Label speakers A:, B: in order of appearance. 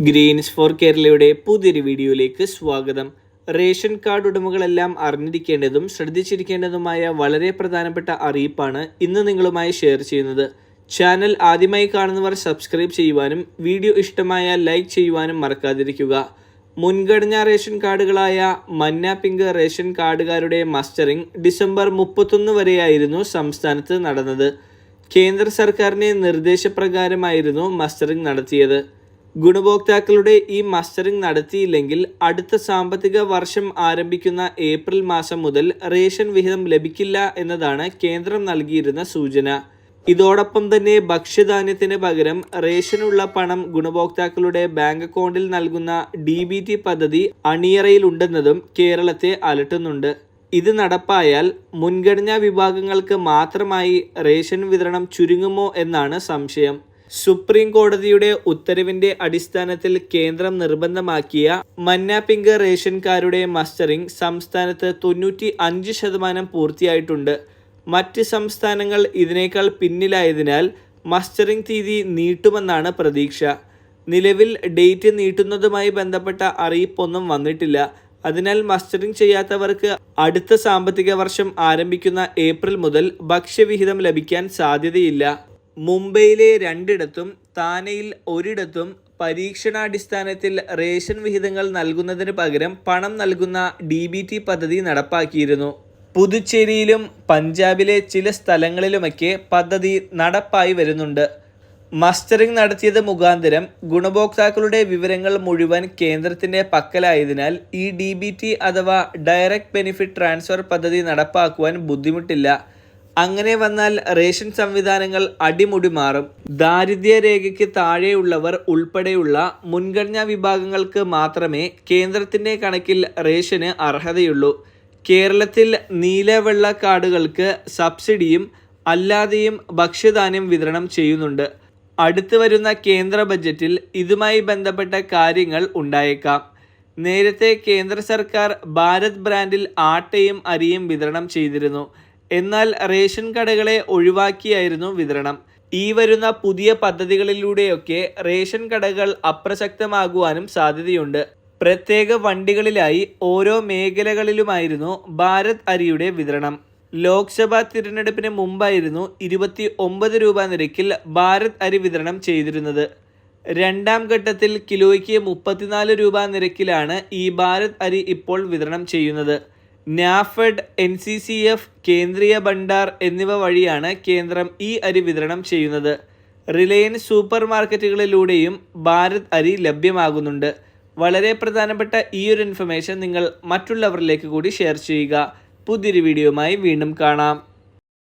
A: Green's four കേരളയുടെ പുതിയൊരു വീഡിയോയിലേക്ക് സ്വാഗതം. റേഷൻ കാർഡ് ഉടമകളെല്ലാം അറിഞ്ഞിരിക്കേണ്ടതും ശ്രദ്ധിച്ചിരിക്കേണ്ടതുമായ വളരെ പ്രധാനപ്പെട്ട അറിയിപ്പാണ് ഇന്ന് നിങ്ങളുമായി ഷെയർ ചെയ്യുന്നത്. ചാനൽ ആദ്യമായി കാണുന്നവർ സബ്സ്ക്രൈബ് ചെയ്യുവാനും വീഡിയോ ഇഷ്ടമായ ലൈക്ക് ചെയ്യുവാനും മറക്കാതിരിക്കുക. മുൻഗണനാ റേഷൻ കാർഡുകളായ മന്ന പിങ്ക് റേഷൻ കാർഡുകാരുടെ മസ്റ്ററിംഗ് ഡിസംബർ മുപ്പത്തൊന്ന് വരെയായിരുന്നു സംസ്ഥാനത്ത് നടന്നത്. കേന്ദ്ര സർക്കാരിന്റെ നിർദ്ദേശപ്രകാരമായിരുന്നു മസ്റ്ററിംഗ് നടത്തിയത്. ഗുണഭോക്താക്കളുടെ ഈ മസ്റ്ററിംഗ് നടത്തിയില്ലെങ്കിൽ അടുത്ത സാമ്പത്തിക വർഷം ആരംഭിക്കുന്ന ഏപ്രിൽ മാസം മുതൽ റേഷൻ വിഹിതം ലഭിക്കില്ല എന്നതാണ് കേന്ദ്രം നൽകിയിരുന്ന സൂചന. ഇതോടൊപ്പം തന്നെ ഭക്ഷ്യധാന്യത്തിന് പകരം റേഷനുള്ള പണം ഗുണഭോക്താക്കളുടെ ബാങ്ക് അക്കൗണ്ടിൽ നൽകുന്ന ഡി ബി ടി പദ്ധതി അണിയറയിലുണ്ടെന്നതും കേരളത്തെ അലട്ടുന്നുണ്ട്. ഇത് നടപ്പായാൽ മുൻഗണനാ വിഭാഗങ്ങൾക്ക് മാത്രമായി റേഷൻ വിതരണം ചുരുങ്ങുമോ എന്നാണ് സംശയം. സുപ്രീം കോടതിയുടെ ഉത്തരവിന്റെ അടിസ്ഥാനത്തിൽ കേന്ദ്രം നിർബന്ധമാക്കിയ മന്ന പിങ്ക് റേഷൻകാരുടെ മസ്റ്ററിംഗ് സംസ്ഥാനത്ത് തൊണ്ണൂറ്റി അഞ്ച് ശതമാനം പൂർത്തിയായിട്ടുണ്ട്. മറ്റ് സംസ്ഥാനങ്ങൾ ഇതിനേക്കാൾ പിന്നിലായതിനാൽ മസ്റ്ററിംഗ് തീയതി നീട്ടുമെന്നാണ് പ്രതീക്ഷ. നിലവിൽ ഡേറ്റ് നീട്ടുന്നതുമായി ബന്ധപ്പെട്ട അറിയിപ്പൊന്നും വന്നിട്ടില്ല. അതിനാൽ മസ്റ്ററിംഗ് ചെയ്യാത്തവർക്ക് അടുത്ത സാമ്പത്തിക വർഷം ആരംഭിക്കുന്ന ഏപ്രിൽ മുതൽ ഭക്ഷ്യവിഹിതം ലഭിക്കാൻ സാധ്യതയില്ല. മുംബൈയിലെ രണ്ടിടത്തും താനെയിൽ ഒരിടത്തും പരീക്ഷണാടിസ്ഥാനത്തിൽ റേഷൻ വിഹിതങ്ങൾ നൽകുന്നതിന് പകരം പണം നൽകുന്ന ഡി ബി ടി പദ്ധതി നടപ്പാക്കിയിരുന്നു. പുതുച്ചേരിയിലും പഞ്ചാബിലെ ചില സ്ഥലങ്ങളിലുമൊക്കെ പദ്ധതി നടപ്പായി വരുന്നുണ്ട്. മസ്റ്ററിംഗ് നടത്തിയത് മുഖാന്തരം ഗുണഭോക്താക്കളുടെ വിവരങ്ങൾ മുഴുവൻ കേന്ദ്രത്തിന്റെ പക്കലായതിനാൽ ഈ ഡി ബി ടി അഥവാ ഡയറക്റ്റ് ബെനിഫിറ്റ് ട്രാൻസ്ഫർ പദ്ധതി നടപ്പാക്കുവാൻ ബുദ്ധിമുട്ടില്ല. അങ്ങനെ വന്നാൽ റേഷൻ സംവിധാനങ്ങൾ അടിമുടി മാറും. ദാരിദ്ര്യരേഖയ്ക്ക് താഴെയുള്ളവർ ഉൾപ്പെടെയുള്ള മുൻഗണനാ വിഭാഗങ്ങൾക്ക് മാത്രമേ കേന്ദ്രത്തിന്റെ കണക്കിൽ റേഷന് അർഹതയുള്ളൂ. കേരളത്തിൽ നീലവെള്ള കാർഡുകൾക്ക് സബ്സിഡിയും അല്ലാതെയും ഭക്ഷ്യധാന്യം വിതരണം ചെയ്യുന്നുണ്ട്. അടുത്തു വരുന്ന കേന്ദ്ര ബജറ്റിൽ ഇതുമായി ബന്ധപ്പെട്ട കാര്യങ്ങൾ ഉണ്ടായേക്കാം. നേരത്തെ കേന്ദ്ര സർക്കാർ ഭാരത് ബ്രാൻഡിൽ ആട്ടയും അരിയും വിതരണം ചെയ്തിരുന്നു. എന്നാൽ റേഷൻ കടകളെ ഒഴിവാക്കിയായിരുന്നു വിതരണം. ഈ വരുന്ന പുതിയ പദ്ധതികളിലൂടെയൊക്കെ റേഷൻ കടകൾ അപ്രസക്തമാകുവാനും സാധ്യതയുണ്ട്. പ്രത്യേക വണ്ടികളിലായി ഓരോ മേഖലകളിലുമായിരുന്നു ഭാരത് അരിയുടെ വിതരണം. ലോക്സഭാ തിരഞ്ഞെടുപ്പിന് മുമ്പായിരുന്നു ഇരുപത്തി ഒമ്പത് രൂപ നിരക്കിൽ ഭാരത് അരി വിതരണം ചെയ്തിരുന്നത്. രണ്ടാം ഘട്ടത്തിൽ കിലോയ്ക്ക് മുപ്പത്തിനാല് രൂപ നിരക്കിലാണ് ഈ ഭാരത് അരി ഇപ്പോൾ വിതരണം ചെയ്യുന്നത്. NAFED N C C F Kendriya Bhandar എന്നിവ വഴിയാണ് കേന്ദ്രം ഈ അരി വിതരണം ചെയ്യുന്നത്. റിലയൻസ് സൂപ്പർ മാർക്കറ്റുകളിലൂടെയും ഭാരത് അരി ലഭ്യമാകുന്നുണ്ട്. വളരെ പ്രധാനപ്പെട്ട ഈ ഒരു ഇൻഫർമേഷൻ നിങ്ങൾ മറ്റുള്ളവരിലേക്ക് കൂടി ഷെയർ ചെയ്യുക. പുതിയൊരു വീഡിയോയുമായി വീണ്ടും കാണാം.